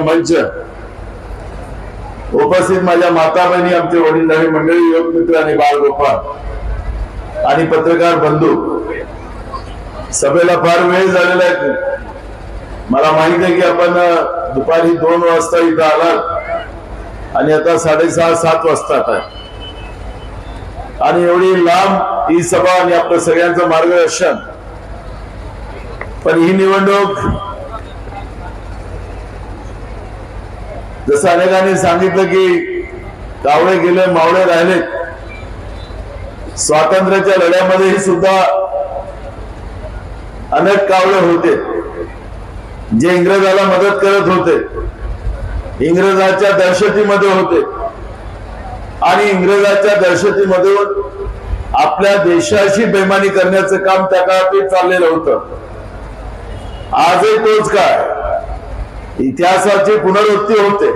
मंच. उपस्थित माझ्या माता बहिणी आमचे वडीलधारी मंडळी युवक मित्र आणि बाळगोपाळ आणि पत्रकार बंधू. सभेला फार वेळ झालेला आहे. मला माहीत आहे की आपण दुपारी दोन वाजता इथं आलात आणि आता साडेसहा सात वाजता आहे. आणि एवढी लांब ही सभा आणि आपलं सगळ्यांचं मार्गदर्शन. पण ही निवडणूक जसं अनेकांनी सांगितलं की कावळे गेले मावळे राहिले. स्वातंत्र्याच्या लढ्यामध्येही सुद्धा अनेक कावळे होते. जे इंग्रजाला मदत करत होते. इंग्रजाच्या दहशतीमध्ये होते. आणि इंग्रजाच्या दहशतीमधून आपल्या देशाशी बेमानी करण्याचं काम त्या काळात चाललेलं होतं. आजही तोच काय इतिहासाची पुनरुत्ती होते.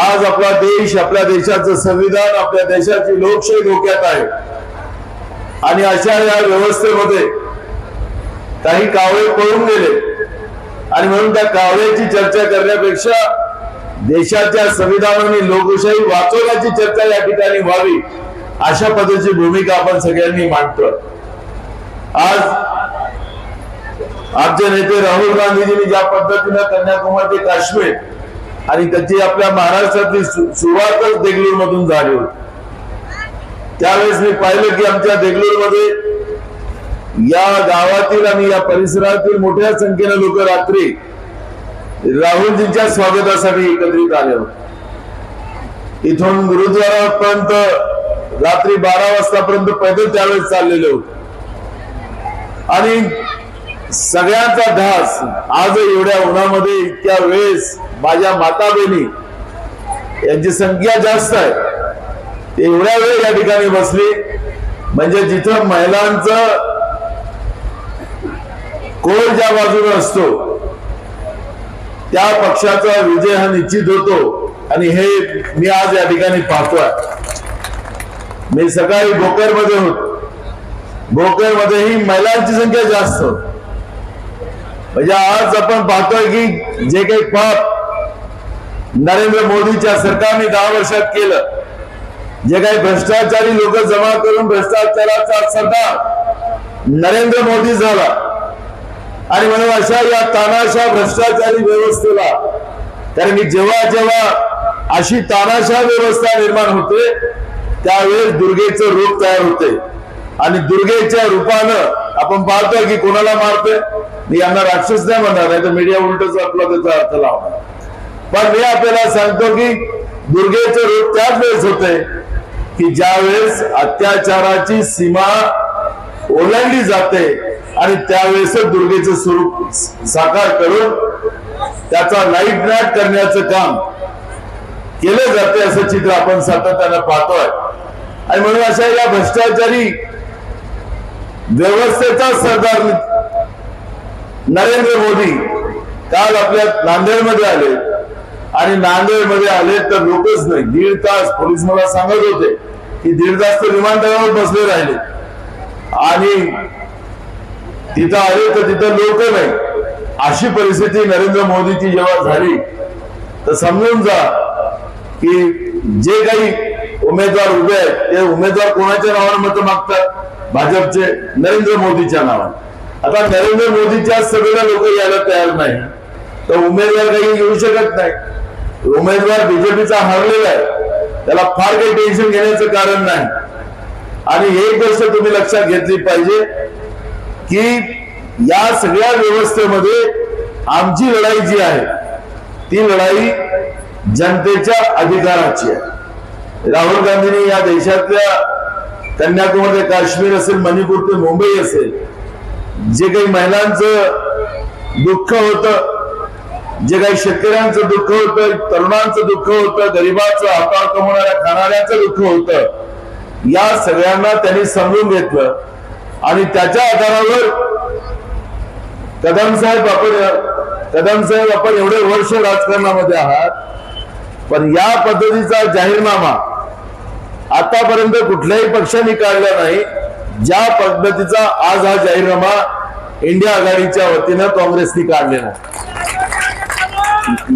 आज आपला देश आपल्या देशाचं संविधान आपल्या देशाची लोकशाही धोक्यात आहे. आणि अशा या व्यवस्थेमध्ये काही कावळे पळून गेले. आणि म्हणून त्या कावळ्याची चर्चा करण्यापेक्षा देशाच्या संविधानाने लोकशाही वाचवण्याची चर्चा या ठिकाणी व्हावी अशा पद्धतीची भूमिका आपण सगळ्यांनी मांडतोय. आज आमचे नेते राहुल गांधीजींनी ज्या पद्धतीनं कन्याकुमारी ते काश्मीर आणि त्याची आपल्या महाराष्ट्रातली सुरुवातच देगलूर मधून झाली होती. त्यावेळेस मी पाहिलं की आमच्या देगलूरमध्ये या गावातील आणि या परिसरातील मोठ्या संख्येने लोक रात्री राहुलजींच्या स्वागतासाठी एकत्रित आले होते. इथून गुरुद्वारापर्यंत रात्री बारा वाजतापर्यंत पैदल त्यावेळेस चाललेले होते. आणि सगळ्यांचा ध्यास आज एवढ्या उन्हामध्ये इतक्या वेळेस माझ्या माता बहिणी यांची संख्या जास्त आहे. ते एवढ्या वेळ या ठिकाणी बसली. म्हणजे जिथं महिलांचं कोल ज्या बाजूला असतो त्या पक्षाचा विजय हा निश्चित होतो. आणि हे मी आज या ठिकाणी पाहतोय. मी सकाळी भोकरमध्ये होतो. भोकर मध्येही महिलांची संख्या जास्त होती. म्हणजे आज आपण पाहतोय की जे काही पाप नरेंद्र मोदीच्या सरकारने दहा वर्षात केलं. जे काही भ्रष्टाचारी लोक जमा करून भ्रष्टाचाराचा सरदार नरेंद्र मोदी झाला. आणि म्हणून अशा या तानाशा भ्रष्टाचारी व्यवस्थेला कारण की जेव्हा जेव्हा अशी तानाशा व्यवस्था निर्माण होते त्यावेळेस दुर्गेचं रूप तयार होते. आणि दुर्गेच्या रूपानं आपण पाहतोय की कोणाला मारतोय? मी यांना राक्षस नाही म्हणणार नाही तर मीडिया उलटच आपला त्याचा अर्थ लावणार. पण मी आपल्याला सांगतो की दुर्गेचं रूप त्याच वेळेस होते की ज्या वेळेस अत्याचाराची सीमा ओलांडली जाते आणि त्यावेळेस दुर्गेचं स्वरूप साकार करून त्याचा लाइट नाट करण्याचं काम केलं जाते असं चित्र आपण सातत्यानं पाहतोय. आणि म्हणून अशा या भ्रष्टाचारी व्यवस्थेचा सरदार नरेंद्र मोदी काल आपल्या नांदेडमध्ये आले. आणि नांदेडमध्ये आले तर लोकच नाही. दीड तास पोलीस मला सांगत होते की दीड तास तर विमानतळावर बसले राहिले. आणि तिथं आले तर तिथं लोक नाही. अशी परिस्थिती नरेंद्र मोदीची जेव्हा झाली तर समजून जा की जे काही उमेदवार उभे आहेत ते उमेदवार कोणाच्या नावाने मत मागतात? भाजपचे नरेंद्र मोदीच्या नावाने. आता नरेंद्र मोदीच्या सगळ्या लोक यायला तयार नाही. तर उमेदवार काही येऊ शकत नाही. उमेदवार बीजेपीचा हरलेला आहे. त्याला फार काही टेन्शन घेण्याचं कारण नाही. आणि एक गोष्ट तुम्ही लक्षात घेतली पाहिजे की या सगळ्या व्यवस्थेमध्ये आमची लढाई जी आहे ती लढाई जनतेच्या अधिकाराची आहे. राहुल गांधींनी या देशातल्या कन्याकुमारी काश्मीर असेल मणिपूर ते मुंबई असेल जे काही महिलांचं दुःख होतं जे काही शेतकऱ्यांचं दुःख होतं तरुणांचं दुःख होतं गरीबाचं हाताळ कमवणाऱ्या खाणाऱ्याचं दुःख होतं या सगळ्यांना त्यांनी समजून घेतलं. आणि त्याच्या आधारावर कदम साहेब आपण कदम साहेब आपण एवढे वर्ष राजकारणामध्ये आहात पण या पद्धतीचा जाहीरनामा आतापर्यंत कुठल्याही पक्षाने काढला नाही. ज्या पद्धतीचा आज हा जाहीरनामा इंडिया आघाडीच्या वतीनं काँग्रेसनी काढलेला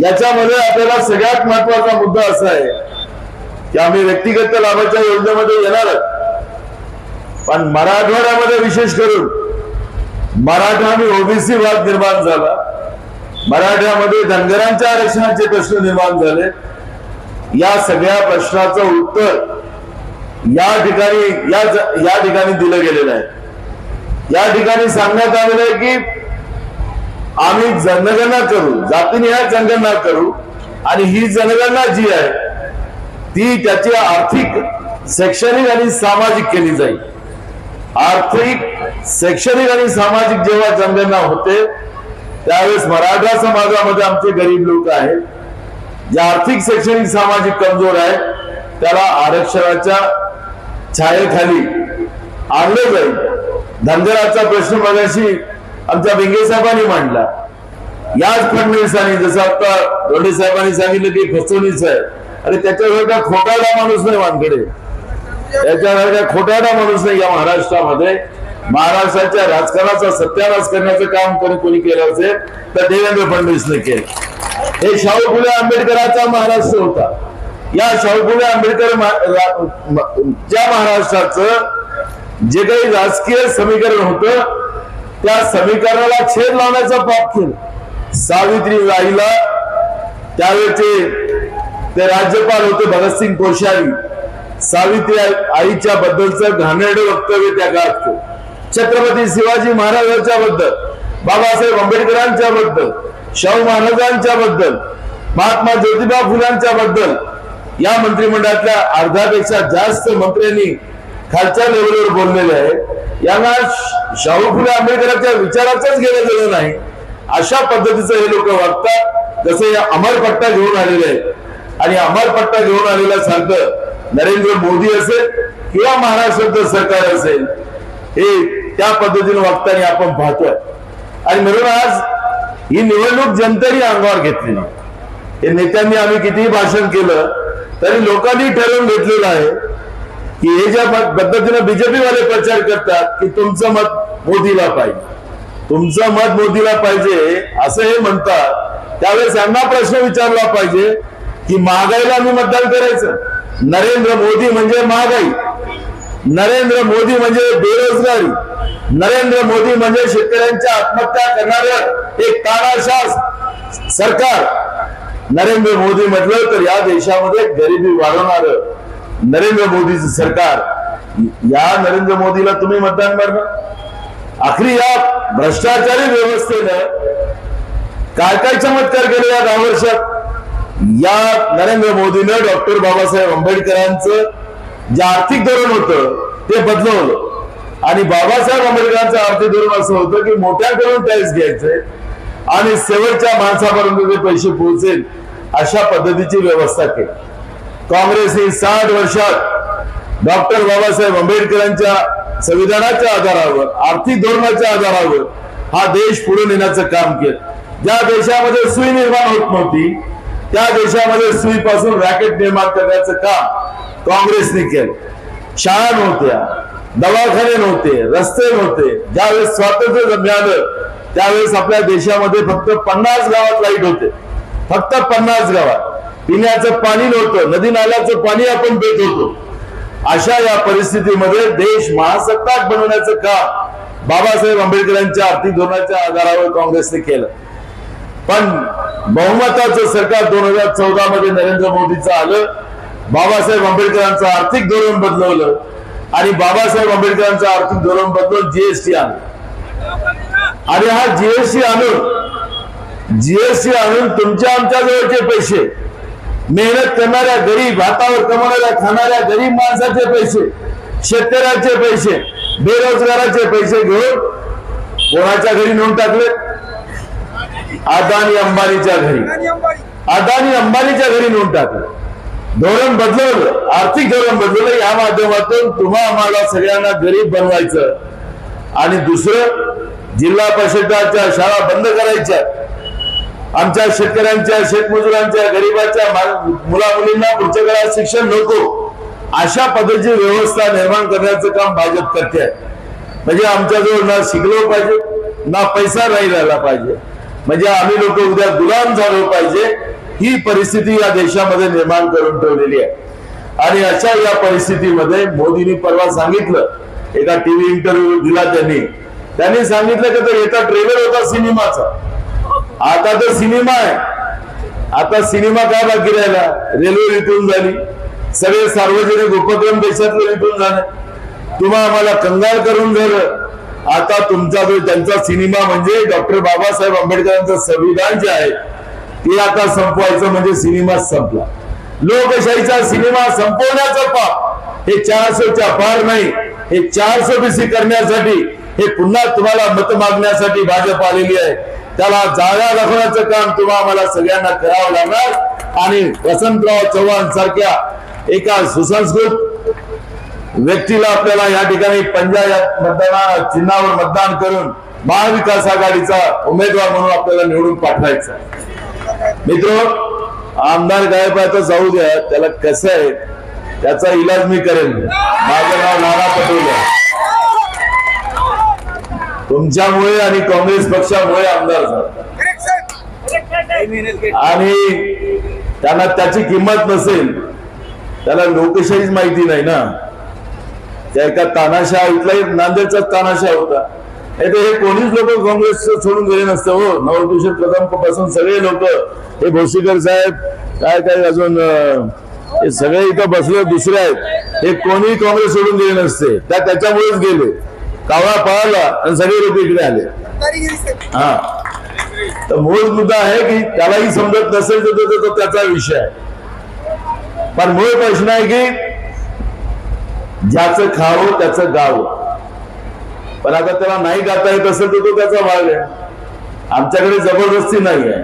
याच्यामध्ये आपल्याला सगळ्यात महत्त्वाचा मुद्दा असा आहे की आम्ही व्यक्तिगत लाभाच्या योजनेमध्ये येणार पण मराठवाड्यामध्ये विशेष करून मराठा आणि ओबीसी वाद निर्माण झाला. मराठ्यामध्ये धनगरांच्या आरक्षणाचे प्रश्न निर्माण झाले. या सगळ्या प्रश्नाचं उत्तर या ठिकाणी या या ठिकाणी दिलं गेलेलं आहे. या ठिकाणी सांगण्यात आलेलं आहे की आम्ही जनगणना करू जातीनिहाय जनगणना करू आणि ही जनगणना जी आहे ती त्याची आर्थिक शैक्षणिक आणि सामाजिक केली जाईल. आर्थिक शैक्षणिक आणि सामाजिक जेव्हा जनगणना होते त्यावेळेस मराठा समाजामध्ये आमचे गरीब लोक आहेत. जे आर्थिक शैक्षणिक सामाजिक कमजोर आहेत त्याला आरक्षणाच्या छायेखाली आणलं जाईल धनगराचा प्रश्न मगाशी आमच्या बेंगे साहेबांनी मांडला. याच फडणवीसांनी जसं आता रोडे साहेबांनी सांगितलं की फसवणीच आहे. आणि काय खोटाडा माणूस नाही वानकडे काय खोटाडा माणूस नाही या महाराष्ट्रामध्ये. महाराष्ट्राच्या राजकारणाचा सत्यानाश करण्याचं काम कोणी कोणी केलं असेल तर देवेंद्र फडणवीसने केलं. हे शाहू फुले आंबेडकरांचा महाराष्ट्र होता. या शाहू फुले आंबेडकर महा- च्या महाराष्ट्राचं जे काही राजकीय समीकरण होतं त्या समीकरणाला छेद लावण्याचा पाप केलं सावित्री राईला त्यावेळेचे ते राज्यपाल होते भगतसिंग कोश्यारी सावित्री आई- आईच्या बद्दलचं घाणेरड वक्तव्य त्या काळात केलं. छत्रपती शिवाजी महाराजांच्या बद्दल बाबासाहेब आंबेडकरांच्या बद्दल शाहू महाराजांच्या बद्दल महात्मा ज्योतिबा फुलांच्या बद्दल या मंत्रिमंडळातल्या अर्ध्यापेक्षा जास्त मंत्र्यांनी खालच्या लेवलवर बोललेले आहे यांना शाहू फुले आंबेडकरांच्या विचाराचाच गेलं गेलं नाही. अशा पद्धतीचं हे लोक वागतात. जसे या अमरपट्टा घेऊन आलेले आहेत. आणि अमरपट्टा घेऊन आलेल्या सारखं नरेंद्र मोदी असेल किंवा महाराष्ट्र सरकार असेल हे त्या पद्धतीने वागताना आपण पाहतोय. आणि म्हणून आज ही निवडणूक जनतेने अंगावर घेतली हे नेत्यांनी आम्ही कितीही भाषण केलं त्यांनी लोकांनी ठरवून घेतलेलं आहे की हे ज्या पद्धतीनं बीजेपी वाले प्रचार करतात की तुमचं मत मोदीला पाहिजे. तुमचं मत मोदीला पाहिजे असं हे म्हणतात. त्यावेळेस यांना प्रश्न विचारला पाहिजे की महागाईला मी मतदान करायचं? नरेंद्र मोदी म्हणजे महागाई. नरेंद्र मोदी म्हणजे बेरोजगारी. नरेंद्र मोदी म्हणजे शेतकऱ्यांच्या आत्महत्या करणारं एक तानाशाह सरकार. नरेंद्र मोदी म्हटलं तर या देशामध्ये गरिबी वाढवणार नरेंद्र मोदीचं सरकार. या नरेंद्र मोदीला तुम्ही मतदान करणार? आखरी या भ्रष्टाचारी व्यवस्थेनं काय काय चमत्कार केले या दहा वर्षात? या नरेंद्र मोदीनं डॉक्टर बाबासाहेब आंबेडकरांचं जे आर्थिक धोरण होतं ते बदलवलं. आणि बाबासाहेब आंबेडकरांचं आर्थिक धोरण असं होतं की मोठ्याकडून टॅक्स घ्यायचंय आणि शेवटच्या माणसापर्यंत ते पैसे पोहोचेल अशा पद्धतीची व्यवस्था केली. काँग्रेसने साठ वर्षात डॉक्टर बाबासाहेब आंबेडकरांच्या संविधानाच्या आधारावर आर्थिक धोरणाच्या आधारावर हा देश पुढे नेण्याचं काम केलं. ज्या देशामध्ये सुई निर्माण होत नव्हती त्या देशामध्ये सुईपासून रॅकेट निर्माण करण्याचं काम काँग्रेसने केलं. शाळा नव्हत्या दवाखाने नव्हते रस्ते नव्हते. ज्यावेळेस स्वातंत्र्य मिळालं त्यावेळेस आपल्या देशामध्ये फक्त पन्नास गावात लाइट होते. फक्त पन्नास गावात. पिण्याचं पाणी नव्हतं. नदी नाल्याचं पाणी आपण पेत होतो. अशा या परिस्थितीमध्ये देश महासत्ताक बनवण्याचं काम बाबासाहेब आंबेडकरांच्या आर्थिक धोरणाच्या आधारावर काँग्रेसने केलं. पण बहुमताचं सरकार दोन हजार चौदा मध्ये नरेंद्र मोदीचं आलं बाबासाहेब आंबेडकरांचं आर्थिक धोरण बदलवलं आणि बाबासाहेब आंबेडकरांचं आर्थिक धोरण बदलून जीएसटी आणलं. आणि हा जीएसटी आणून जीएसटी आणून तुमच्या आमच्या जवळचे पैसे मेहनत करणाऱ्या गरीब हातावर कमवणाऱ्या खाणाऱ्या गरीब माणसाचे पैसे शेतकऱ्याचे पैसे बेरोजगाराचे पैसे घेऊन कोणाच्या घरी नेऊन टाकले? अदानी अंबानीच्या घरी. अदानी अंबानीच्या घरी नेऊन टाकलं. धोरण बदलवलं आर्थिक धोरण बदलवलं या माध्यमातून तुम्हा आम्हाला सगळ्यांना गरीब बनवायचं. आणि दुसरं जिल्हा परिषदाच्या शाळा बंद करायच्या. आमच्या शेतकऱ्यांच्या शेतमजुरांच्या गरीबाच्या मुला मुलींना पुढच्या काळात शिक्षण नको. अशा पद्धतीची व्यवस्था निर्माण करण्याचं काम भाजप करते. आहे म्हणजे आमच्याजवळ ना शिकलो पाहिजे ना पैसा नाही राहिला पाहिजे. म्हणजे आम्ही लोक उद्या गुलाम झालो पाहिजे ही परिस्थिती या देशामध्ये निर्माण करून ठेवलेली आहे. आणि अशा या परिस्थितीमध्ये मोदींनी परवा सांगितलं एका टीव्ही इंटरव्ह्यू दिला त्यांनी. त्यांनी सांगितलं की तर याचा ट्रेलर होता सिनेमाचा. आता तर सिनेमा आहे. आता सिनेमा काय बाकी राहिला? रेल्वे रिटून झाली. सगळे सार्वजनिक उपक्रम देशातले रिटून झाले. तुम्हा आम्हाला कंगाल करून झालं आता तुमचा जो त्यांचा सिनेमा म्हणजे डॉक्टर बाबासाहेब आंबेडकरांचं संविधान जे आहे ते आता संपवायचं म्हणजे सिनेमा संपला. लोकशाहीचा सिनेमा संपवण्याचं पाप हे चारशेच्या पार नाही. हे चारशे बीसी करण्यासाठी हे पुन्हा तुम्हाला मत मागण्यासाठी भाजप आलेली आहे. त्याला जागा दाखवण्याचं काम तुम्हा आम्हाला सगळ्यांना करावं लागणार. आणि वसंतराव चव्हाण सारख्या एका सुसंस्कृत व्यक्तीला आपल्याला या ठिकाणी पंजाब मतदाना चिन्हावर मतदान करून महाविकास आघाडीचा उमेदवार म्हणून आपल्याला निवडून पाठवायचा मित्र आमदार गायबाचा जाऊ द्या. त्याला कसं आहे त्याचा इलाज मी करेन. माझं नाव नाना पटोले. आहे. तुमच्यामुळे आणि काँग्रेस पक्षामुळे आमदार झाला. आणि त्यांना त्याची किंमत नसेल त्याला लोकशाहीच माहिती नाही ना. त्या एका तानाशा इथला नांदेडचा तानाशा होता. नाही तर हे कोणीच लोक काँग्रेस सोडून गेले नसते हो. नवकिशोर कदमपासून सगळे लोक हे भोसीकर साहेब काय काय अजून हे सगळे इथं बसले दुसरे आहेत. हे कोणी काँग्रेस सोडून गेले नसते. त्या त्याच्यामुळेच गेले. कावळा पळाला आणि सगळे लोक इकडे आले. हा. तर मूळ मुद्दा आहे की त्यालाही समजत नसेल तर तो- त्याचा विषय आहे. पण मूळ प्रश्न आहे की ज्याचं खावं त्याचं गावं. पण आता त्याला नाही गाता येत असेल तर तो त्याचा भाग आहे. आमच्याकडे जबरदस्ती नाही आहे.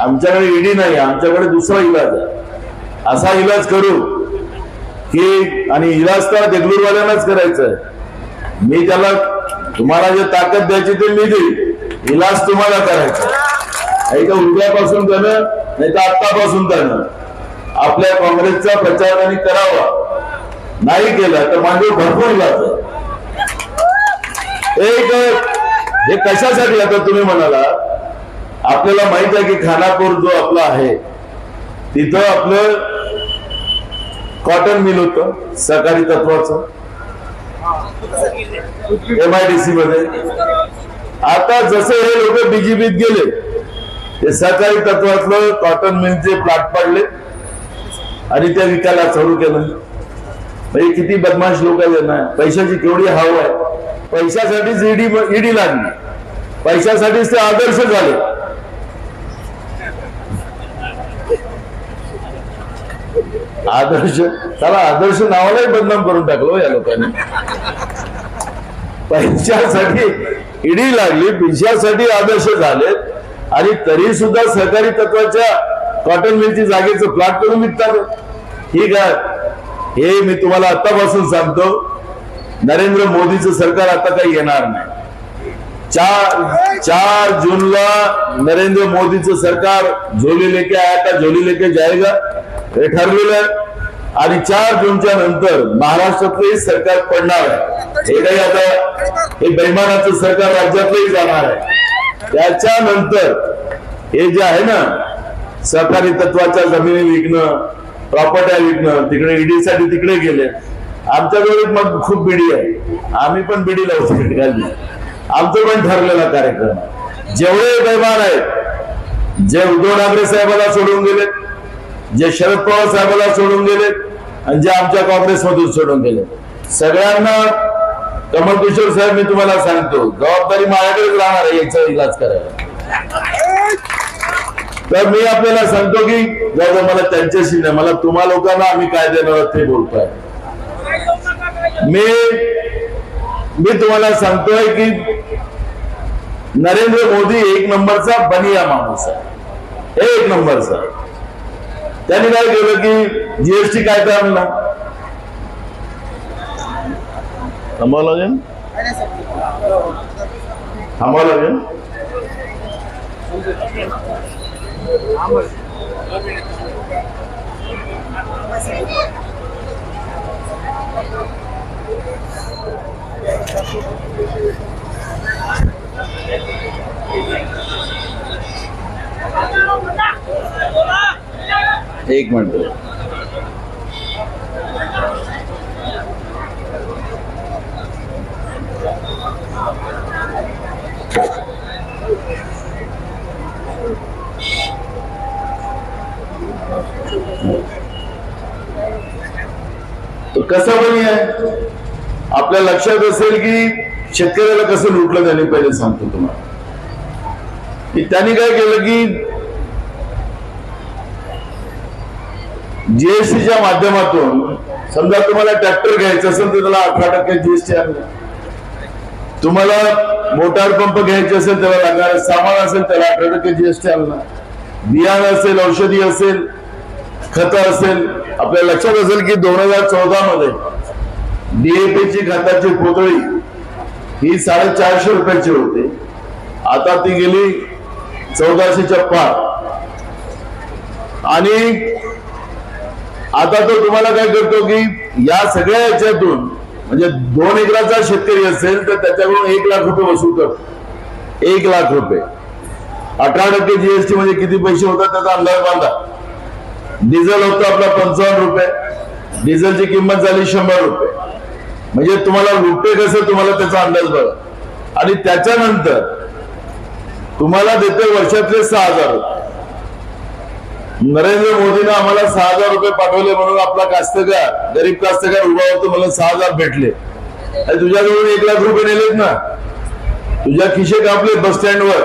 आमच्याकडे ईडी नाही आहे. आमच्याकडे दुसरा इलाज आहे. असा इलाज करू की आणि इलाज तर देगलूरवाल्यांनाच करायचा आहे. मी त्याला तुम्हाला जे ताकद द्यायची ते मी देईल. इलाज तुम्हाला करायचा. नाही तर उद्यापासून त्यानं नाही तर आत्तापासून त्यानं आपल्या काँग्रेसचा प्रचार त्यांनी करावा नाही केला तर माझे भरपूर इलाज एक हे कशासाठी आता तुम्ही म्हणाला? आपल्याला माहीत आहे की खानापूर जो आपला आहे तिथं आपलं कॉटन मिल होतं सहकारी तत्वाचं. एम आय डी सी मध्ये. आता जसे हे लोक बीजेपीत गेले ते सहकारी तत्वातलं कॉटन मिलचे प्लॉट पाडले आणि त्या विकायला चालू केलं. म्हणजे किती बदमाश लोक येणार ना पैशाची केवढी हाव आहे. पैशासाठीच ईडी ईडी लागली. पैशासाठीच ते आदर्श झाले. आदर्श त्याला आदर्श नावालाही बदनाम करून टाकलो हो या लोकांनी. पैशासाठी इडी लागली पैशासाठी आदर्श झालेत. आणि तरी सुद्धा सहकारी तत्वाच्या कॉटन मिलची जागेचं प्लॉट करून विकतात. ठीक आहे हे मी तुम्हाला आतापासून सांगतो नरेंद्र मोदीचं सरकार आता काही येणार नाही. चार चार जूनला नरेंद्र मोदीचं सरकार झोली लेके आया का झोली लेके जाएगा हे ठरलेलं आहे. आणि चार जूनच्या नंतर महाराष्ट्रातलंही सरकार पडणार आहे. हे काही आता हे बैमानाचं सरकार राज्यातलंही जाणार आहे. त्याच्यानंतर हे जे आहे ना सरकारी तत्वाच्या जमिनी विकणं प्रॉपर्ट्या विकणं तिकडे ईडी साठी तिकडे गेले. आमच्याकडे मग खूप बिडी आहे. आम्ही पण बिडी लावतो घालली. आमचं पण ठरलेला कार्यक्रम जेवढे बैमान आहेत जे उद्धव ठाकरे साहेबाला सोडून गेले जे शरद पवार साहेबाला सोडून गेले आणि जे आमच्या काँग्रेसमधून सोडून गेले. सगळ्यांना कमल किशोर साहेब मी तुम्हाला सांगतो जबाबदारी माझ्याकडेच राहणार आहे याचा इलाज करायला. तर मी आपल्याला सांगतो की जाऊ मला त्यांच्याशी नाही मला तुम्हा लोकांना आम्ही काय देणार ते बोलतोय. मी मी तुम्हाला सांगतोय की नरेंद्र मोदी एक नंबरचा बनिया माणूस आहे. एक नंबरचा. त्यांनी काय केलं की जीएसटी काय तर आणला थांबावं लागेल थांबावं लागेल एक मिनट. तो कसा बनी आहे. आपल्या लक्षात असेल की शेतकऱ्याला कसं लुटलं त्याने पहिले सांगतो तुम्हाला. की त्यांनी काय केलं की जीएसटीच्या माध्यमातून समजा तुम्हाला ट्रॅक्टर घ्यायचं असेल तर त्याला अठरा टक्के जीएसटी आणलं तुम्हाला मोटार पंप घ्यायचे असेल त्याला लागणार सामान असेल त्याला अठरा टक्के जीएसटी आणणार बियाणं असेल औषधी असेल खत असेल आपल्या लक्षात असेल की दोन हजार चौदा मध्ये डीएपीची खताची पोतळी ही साडेचारशे रुपयाची होती. आता ती गेली चौदाशेच्या पार. आणि आता तो तुम्हाला काय करतो की या सगळ्या याच्यातून म्हणजे दोन एकराचा शेतकरी असेल तर त्याच्याकडून एक लाख रुपये वसूल करतो. एक लाख रुपये. अठरा टक्के जीएसटी म्हणजे किती पैसे होतात त्याचा अंदाज बांधा. डिझेल होतं आपला पंचावन्न रुपये. डिझेलची किंमत झाली शंभर रुपये. म्हणजे तुम्हाला रुपये कसं तुम्हाला त्याचा अंदाज बघा आणि त्याच्यानंतर तुम्हाला देते वर्षातले सहा हजार रुपये. नरेंद्र मोदीनं आम्हाला सहा हजार रुपये पाठवले म्हणून आपला कास्तकार गरीब कास्तकार उभा होतो मला सहा हजार भेटले. आणि तुझ्याकडून एक लाख रुपये नेलेत ना? तुझ्या खिशे कापले बस स्टँडवर.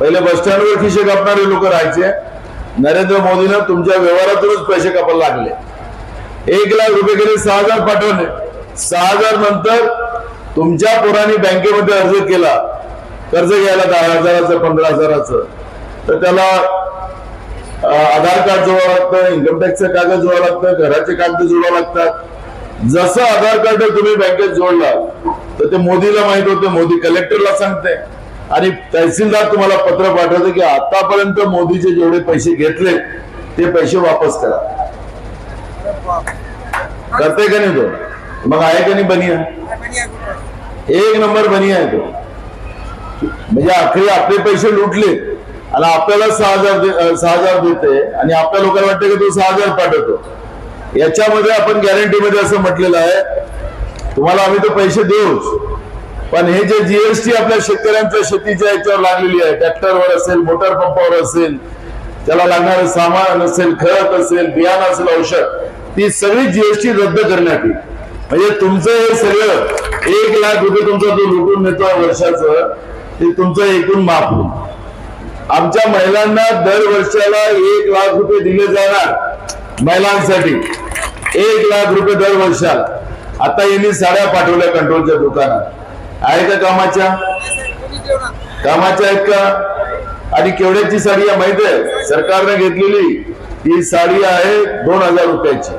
पहिले बस स्टँडवर खिशे कापणारे लोक राहायचे. नरेंद्र मोदीनं तुमच्या व्यवहारातूनच पैसे कापायला लागले. एक लाख रुपये गेले सहा हजार पाठवले. सहा हजार नंतर तुमच्या पोरांनी बँकेमध्ये अर्ज केला. कर्ज घ्यायला दहा हजाराचं पंधरा हजाराचं. तर त्याला आधार कार्ड जोडावं लागतं इन्कम टॅक्सचं कागद जोडावं लागतं घराचे कागद जोडावं लागतात. जसं आधार कार्ड तुम्ही बँकेत जोडला तर ते मोदीला माहीत होतं मोदी कलेक्टरला सांगते. आणि तहसीलदार तुम्हाला पत्र पाठवते की आतापर्यंत मोदीचे जेवढे पैसे घेतले ते पैसे वापस करा. करते का नाही तो? मग आहे का नाही बनिया? एक नंबर बनिया आहे तो. म्हणजे अखेर आपले पैसे लुटले. आणि आपल्याला सहा हजार सहा हजार देते आणि आपल्या लोकांना वाटतं की तो सहा हजार पाठवतो. याच्यामध्ये आपण गॅरंटीमध्ये असं म्हटलेलं आहे तुम्हाला आम्ही तो पैसे देऊच. पण हे जे जीएसटी आपल्या शेतकऱ्यांच्या शेतीच्या याच्यावर लागलेली आहे ट्रॅक्टरवर असेल मोटर पंपावर असेल त्याला लागणारं सामान असेल खत असेल बियाणं असेल औषध ती सगळी जीएसटी रद्द करण्यात येईल. म्हणजे तुमचं हे सगळं एक लाख रुपये तुमचा जो लुटून नेतो वर्षाचं ते तुमचं एकूण माफ होईल. आमच्या महिलांना दर वर्षाला एक लाख रुपये दिले जाणार महिलांसाठी. एक लाख रुपये दर वर्षाला आता यांनी साड्या पाठवल्या कंट्रोलच्या दुकानात. आहे का कामाच्या? कामाच्या आहेत का? आणि केवढ्याची साडी आहे आहे? सरकारने घेतलेली. ही साडी आहे दोन हजार रुपयाची.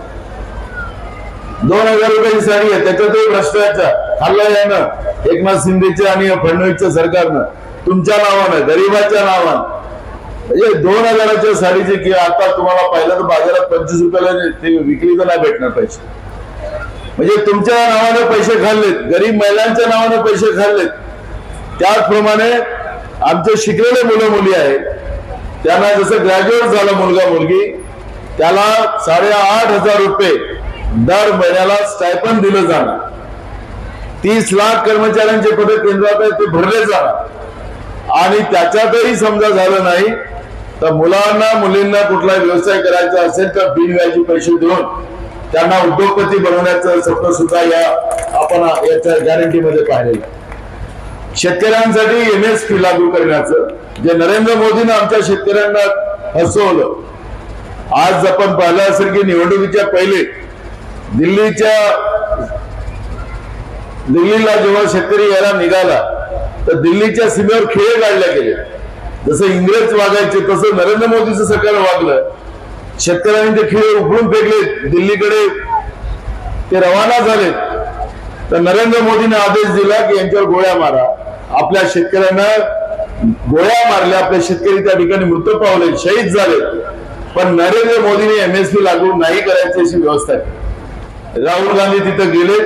दोन हजार रुपयाची साडी आहे. त्याच्यातही भ्रष्टाचार. खाल्ला यानं. एकनाथ शिंदेच्या आणि फडणवीसच्या सरकारनं. तुमच्या नावानं गरीबाच्या नावानं. म्हणजे दोन हजाराच्या साडीची की आता तुम्हाला पाहिलं तर बाजारात पंचवीस रुपयाला ते विकली तर नाही भेटणार पैसे. म्हणजे तुमच्या नावाने पैसे खाल्लेत गरीब महिलांच्या नावाने पैसे खाल्लेत. त्याचप्रमाणे आमचे शिकलेले मुलं मुली आहेत. त्यांना जसं ग्रॅज्युएट झाला मुलगा मुलगी त्याला साडेआठ हजार रुपये दर महिन्याला स्टायपन दिलं जाणार. तीस लाख कर्मचाऱ्यांचे पद केंद्रात ते भरले जाणार. आणि त्याच्यातही समजा झालं नाही तर मुलांना मुलींना कुठला व्यवसाय करायचा असेल तर बिनव्याजी पैसे देऊन त्यांना उद्योगपती बनवण्याचं स्वप्न सुद्धा या आपण याच्या गॅरंटीमध्ये पाहिलेलं शेतकऱ्यांसाठी एम एस पी लागू करण्याचं जे नरेंद्र मोदीनं आमच्या शेतकऱ्यांना हसवलं. आज आपण पाहिलं असेल की निवडणुकीच्या पहिले दिल्लीच्या दिल्लीला जेव्हा शेतकरी यायला निघाला तर दिल्लीच्या सीमेवर खेळ काढले गेले. जसं इंग्रज वागायचे तसं नरेंद्र मोदीचं सरकार वागलं. शेतकऱ्यांनी ते खेळ उघडून फेकले दिल्लीकडे ते रवाना झाले. तर नरेंद्र मोदीने आदेश दिला की यांच्यावर गोळ्या मारा. आपल्या शेतकऱ्यांना गोळ्या मारल्या आपले शेतकरी त्या ठिकाणी मृत्यू पावले शहीद झाले. पण नरेंद्र मोदीने एमएसपी लागू नाही करायची अशी व्यवस्था केली राहुल गांधी तिथं गेले.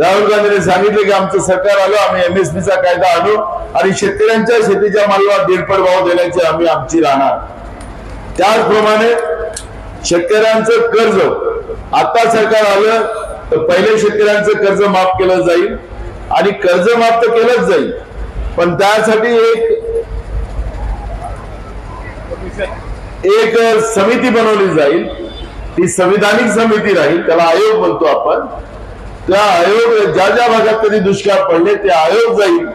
राहुल गांधीने सांगितले की आमचं सरकार आलं आम्ही एमएसपीचा कायदा आणू आणि शेतकऱ्यांच्या शेतीच्या मालाला दीडपड भाव देण्याची आम्ही आमची राहणार. त्याचप्रमाणे शेतकऱ्यांचं कर्ज आता सरकार आलं तर पहिले शेतकऱ्यांचं कर्ज माफ केलं जाईल आणि कर्ज माफ तर केलंच जाईल पण त्यासाठी एक एक समिती बनवली जाईल. ती संविधानिक समिती राहील त्याला आयोग म्हणतो आपण. त्या आयोग ज्या ज्या भागात कधी दुष्काळ पडले ते आयोग जाईल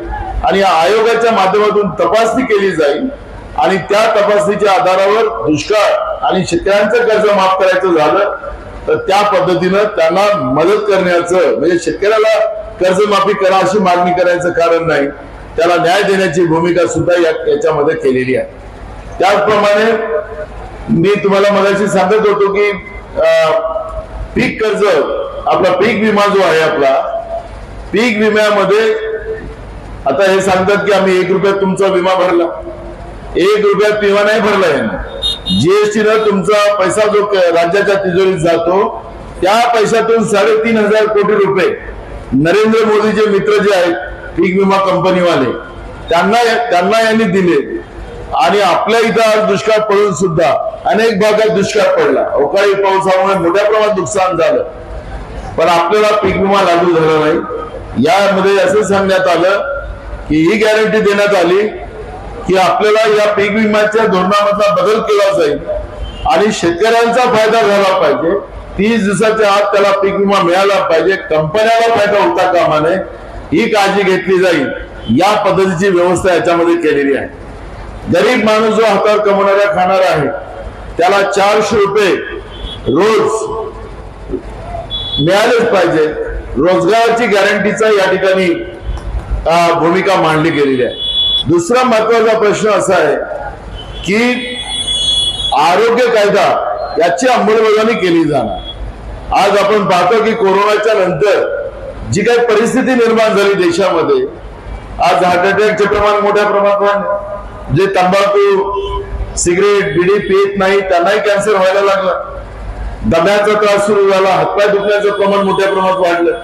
आणि या आयोगाच्या माध्यमातून तपासणी केली जाईल आणि त्या तपासणीच्या आधारावर दुष्काळ आणि शेतकऱ्यांचं कर्ज माफ करायचं झालं तर त्या पद्धतीनं त्यांना मदत करण्याचं म्हणजे शेतकऱ्याला कर्जमाफी करा अशी मागणी करायचं कारण नाही. त्याला न्याय देण्याची भूमिका सुद्धा या याच्यामध्ये केलेली आहे. त्याचप्रमाणे मी तुम्हाला मगाशी सांगत होतो की अं, पीक कर्ज आपला पीक विमा जो आहे आपला पीक विम्यामध्ये आता हे सांगतात की आम्ही एक रुपयात तुमचा विमा भरला. एक रुपयात विमा नाही भरला याने. जीएसटी न तुमचा पैसा जो राज्याच्या तिजोरीत जातो त्या पैशातून साडेतीन हजार कोटी रुपये नरेंद्र मोदीचे मित्र जे आहेत पीक विमा कंपनीवाले त्यांना त्यांना यांनी दिले. आणि आपल्या इथं आज दुष्काळ पडून सुद्धा अनेक भागात दुष्काळ पडला. अवकाळी पावसामुळे मोठ्या प्रमाणात नुकसान झालं. पण आपल्याला पीक विमा लागू झाला नाही. यामध्ये असं सांगण्यात आलं की ही गॅरंटी देण्यात आली की आपल्याला या पीक विम्याच्या धोरणामधला बदल केला जाईल आणि शेतकऱ्यांचा फायदा झाला पाहिजे. तीस दिवसाच्या आत त्याला पीक विमा मिळाला पाहिजे. कंपन्याला फायदा होता कामा नये. ही काळजी घेतली जाईल. या पद्धतीची व्यवस्था याच्यामध्ये केलेली आहे. गरीब माणूस जो हातावर कमवणाऱ्या खाणारा आहे त्याला चारशे रुपये रोज मिळालेच पाहिजे. रोजगाराची गॅरंटीचा या ठिकाणी भूमिका मांडली गेलेली आहे. दुसरा महत्त्वाचा प्रश्न असा आहे की आरोग्य कायदा याची अंमलबजावणी केली जाणार. आज आपण पाहतो की कोरोनाच्या नंतर जी काही परिस्थिती निर्माण झाली देशामध्ये आज हार्ट अटॅकचे प्रमाण मोठ्या प्रमाणात वाढले. जे तंबाखू सिगरेट बिडी पित नाही त्यांनाही कॅन्सर व्हायला लागला. दम्याचा त्रास सुरू झाला हातपाय दुखण्याचं प्रमाण मोठ्या प्रमाणात वाढलं.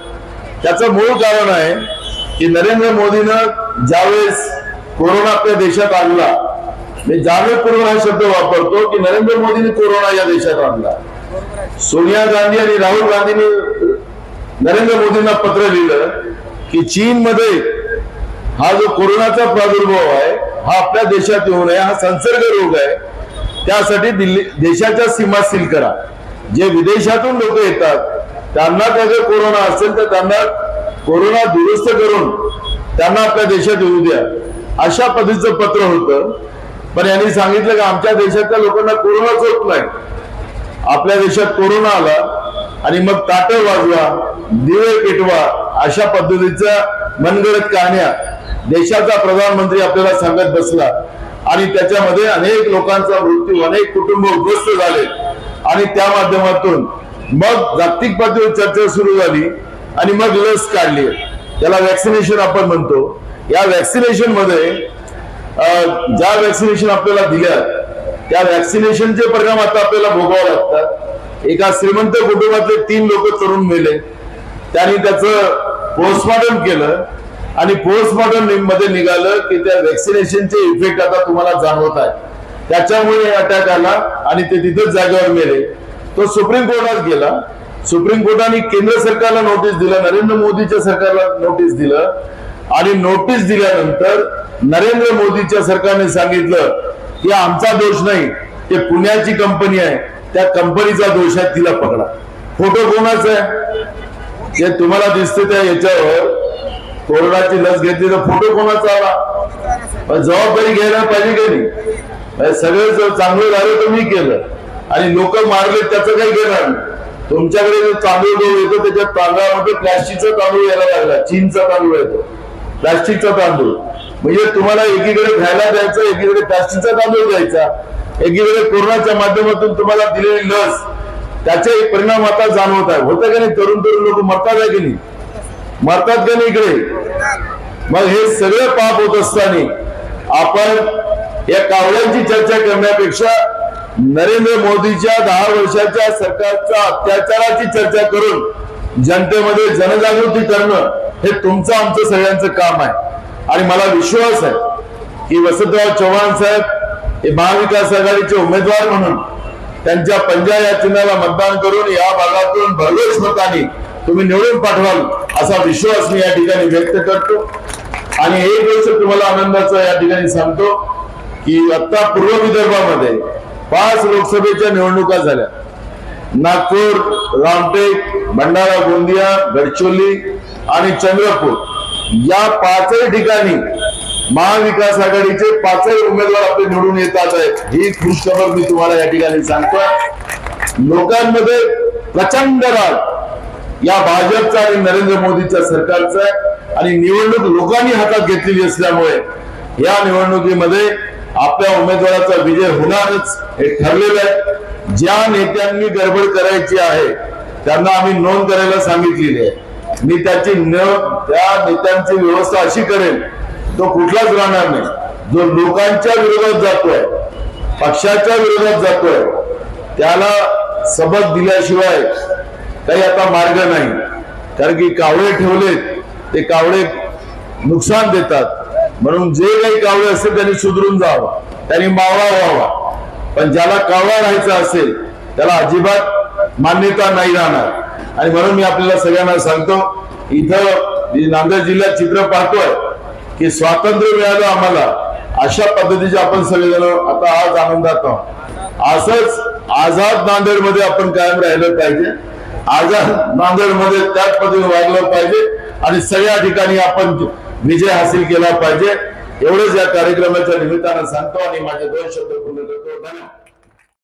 त्याचं मूळ कारण आहे की नरेंद्र मोदीनं ज्यावेळेस कोरोना आपल्या देशात आणला मी जाणीवपूर्वक हा शब्द वापरतो की नरेंद्र मोदीने कोरोना या देशात आणला. सोनिया गांधी आणि राहुल गांधींनी नरेंद्र मोदींना पत्र लिहिलं की चीन मध्ये हा जो कोरोनाचा प्रादुर्भाव आहे हा आपल्या देशात येऊ नये हा संसर्ग रोग आहे त्यासाठी दिल्ली देशाच्या सीमा सील करा. जे विदेशातून लोक येतात त्यांना त्याचा कोरोना असेल तर त्यांना कोरोना दुरुस्त करून त्यांना आपल्या देशात येऊ द्या. अशा पद्धतीचं पत्र होतं. पण यांनी सांगितलं की आमच्या देशातल्या लोकांना कोरोनाच होत नाही. आपल्या देशात कोरोना आला आणि मग ताट वाजवा दिवे पेटवा अशा पद्धतीच्या मनगडत कहाण्या देशाचा प्रधानमंत्री आपल्याला सांगत बसला. आणि त्याच्यामध्ये अनेक लोकांचा मृत्यू अनेक कुटुंब उद्ध्वस्त झाले. आणि त्या माध्यमातून मग जागतिक पातळीवर चर्चा सुरू झाली आणि मग लस काढली. त्याला वॅक्सिनेशन आपण म्हणतो. या वॅक्सिनेशनमध्ये ज्या वॅक्सिनेशन आपल्याला दिल्या त्या वॅक्सिनेशनचे परिणाम आता आपल्याला भोगावे लागतात. एका श्रीमंत कुटुंबातले तीन लोक तरुण मेले. त्यांनी त्याचं पोस्टमॉर्टम केलं आणि पोस्टमॉर्टममध्ये निघालं की त्या व्हॅक्सिनेशनचे इफेक्ट आता तुम्हाला जाणवत आहे त्याच्यामुळे अटॅक आला आणि ते तिथंच जागेवर मेले. तो सुप्रीम कोर्टात गेला. सुप्रीम कोर्टाने केंद्र सरकारला नोटीस दिलं नरेंद्र मोदीच्या सरकारला नोटीस दिलं आणि नोटीस दिल्यानंतर नरेंद्र मोदीच्या सरकारने सांगितलं की आमचा दोष नाही ते पुण्याची कंपनी आहे. त्या कंपनीचा दोष आहे तिला पकडा. फोटो कोणाचा आहे? जे तुम्हाला दिसते त्या याच्यावर. कोरोनाची लस घेतली तर फोटो कोणाचा आला? जबाबदारी घ्यायला पाहिजे की नाही? सगळं जर चांगलं झालं तर मी केलं. आणि लोक मारले त्याचं काही घेणार नाही. तुमच्याकडे जो तांदूळ गहू येतो त्याच्यात तांदळामध्ये प्लॅस्टिकचा तांदूळ यायला लागला. चीनचा तांदूळ येतो. प्लॅस्टिकचा तांदूळ. म्हणजे तुम्हाला एकीकडे खायला द्यायचं एकीकडे प्लॅस्टिकचा तांदूळ द्यायचा एकीकडे कोरोनाच्या माध्यमातून तुम्हाला दिलेली लस त्याचे परिणाम आता जाणवत आहे होतं का नाही? तरुण तरुण लोक मरतात आहे की नाही? मरतात का नाही इकडे? मग हे सगळं पाप होत असताना आपण या कावळ्यांची चर्चा करण्यापेक्षा नरेंद्र मोदीच्या दहा वर्षाच्या सरकारच्या अत्याचाराची चर्चा करून जनतेमध्ये जनजागृती करणं हे तुमचं आमचं सगळ्यांचं काम आहे. आणि मला विश्वास आहे की वसंतराव चव्हाण साहेब हे महाविकास आघाडीचे उमेदवार म्हणून त्यांच्या पंजा या चिन्हाला मतदान करून या भागातून भरघोस मताने तुम्ही निवडून पाठवाल असा विश्वास मी या ठिकाणी व्यक्त करतो. आणि एक गोष्ट तुम्हाला आनंदाचं या ठिकाणी सांगतो की आता पूर्व विदर्भामध्ये पाच लोकसभेच्या निवडणुका झाल्या. नागपूर रामटेक भंडारा गोंदिया गडचिरोली आणि चंद्रपूर या पाचही ठिकाणी महाविकास आघाडीचे पाचही उमेदवार आपले निवडून येतात आहेत ही खुशखबर मी तुम्हाला या ठिकाणी सांगतोय. लोकांमध्ये प्रचंड राग या भाजपचा आणि नरेंद्र मोदीच्या सरकारचा आहे. आणि निवडणूक लोकांनी हातात घेतलेली असल्यामुळे या निवडणुकीमध्ये आपल्या उमेदवाराचा विजय होणारच हे ठरलेलं आहे. ज्या नेत्यांनी गडबड करायची आहे त्यांना आम्ही नोंद करायला सांगितलेली आहे. मी त्याची न त्या नेत्यांची व्यवस्था अशी करेल तो कुठलाच राहणार नाही. जो लोकांच्या विरोधात जातोय पक्षाच्या विरोधात जातोय त्याला सबक दिल्याशिवाय काही आता मार्ग नाही. कारण की कावळे ठेवलेत ते कावळे नुकसान देतात. म्हणून जे काही कावळे असतील त्यांनी सुधरून जावं. त्यांनी मावळा व्हावा. पण ज्याला कावळा राहायचं असेल त्याला अजिबात मान्यता नाही राहणार. आणि म्हणून मी आपल्याला सगळ्यांना सांगतो इथं मी नांदेड जिल्ह्यात चित्र पाहतोय. की स्वातंत्र्य मिळालं आम्हाला. अशा पद्धतीचे आपण सगळेजण आता आज आनंदात आहोत. असंच आझाद नांदेडमध्ये आपण कायम राहिलं पाहिजे. आझाद नांदेडमध्ये त्याच पद्धतीने वागलं पाहिजे आणि सगळ्या ठिकाणी आपण विजय हासिल केला पाहिजे. एवढंच या कार्यक्रमाच्या निमित्तानं सांगतो आणि माझे दोन शब्द पूर्ण करतो. धन्यवाद.